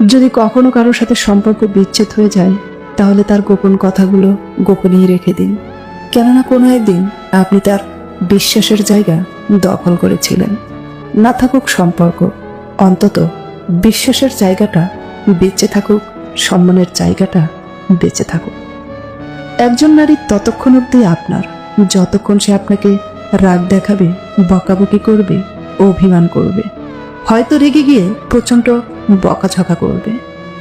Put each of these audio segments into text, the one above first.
যদি কখনো কারোর সাথে সম্পর্ক বিচ্ছেদ হয়ে যায়, তাহলে তার গোপন কথাগুলো গোপনেই রেখে দিন। কেননা কোনো একদিন আপনি তার বিশ্বাসের জায়গা দখল করেছিলেন। না থাকুক সম্পর্ক, অন্তত বিশ্বাসের জায়গাটা বেঁচে থাকুক, সম্মানের জায়গাটা বেঁচে থাকুক। একজন নারী ততক্ষণ অব্দি আপনার, যতক্ষণ সে আপনাকে রাগ দেখাবে, বকাবকি করবে, অভিমান করবে হয়তো রেগে গিয়ে প্রচণ্ড বকাঝকা করবে।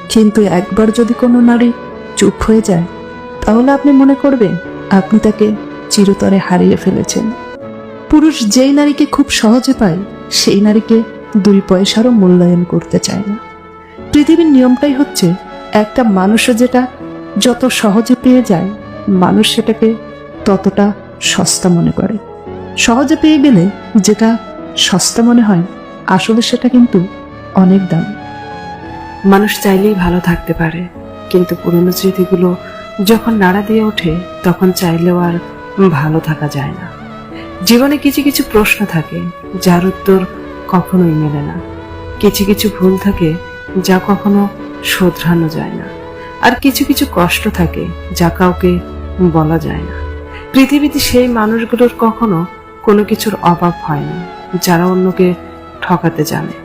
কিন্তু একবার যদি কোনো নারী চুপ হয়ে যায়, তাহলে আপনি মনে করবেন আপনি তাকে চিরতরে হারিয়ে ফেলেছেন। পুরুষ যেই নারীকে খুব সহজে পায়, সেই নারীকে দুই পয়সারও মূল্যায়ন করতে চায় না। পৃথিবীর নিয়মটাই হচ্ছে, একটা মানুষ যেটা যত সহজে পেয়ে যায়, মানুষ সেটাকে ততটা সস্তা মনে করে। সহজে পেয়ে গেলে যেটা সস্তা মনে হয় আসলে সেটা কিন্তু অনেক দাম। মানুষ চাইলেই ভালো থাকতে পারে, কিন্তু পুরনো স্মৃতিগুলো যখন নাড়া দিয়ে ওঠে, তখন চাইলেও আর ভালো থাকা যায় না। জীবনে কিছু কিছু প্রশ্ন থাকে, যার উত্তর কখনোই মেলে না। কিছু কিছু ভুল থাকে, যা কখনো শোধরানো যায় না। আর কিছু কিছু কষ্ট থাকে, যা কাউকে বলা যায় না। পৃথিবীতে সেই মানুষগুলোর কখনো কোনো কিছুর অভাব হয় না, যারা অন্যকে ঠকাতে জানে।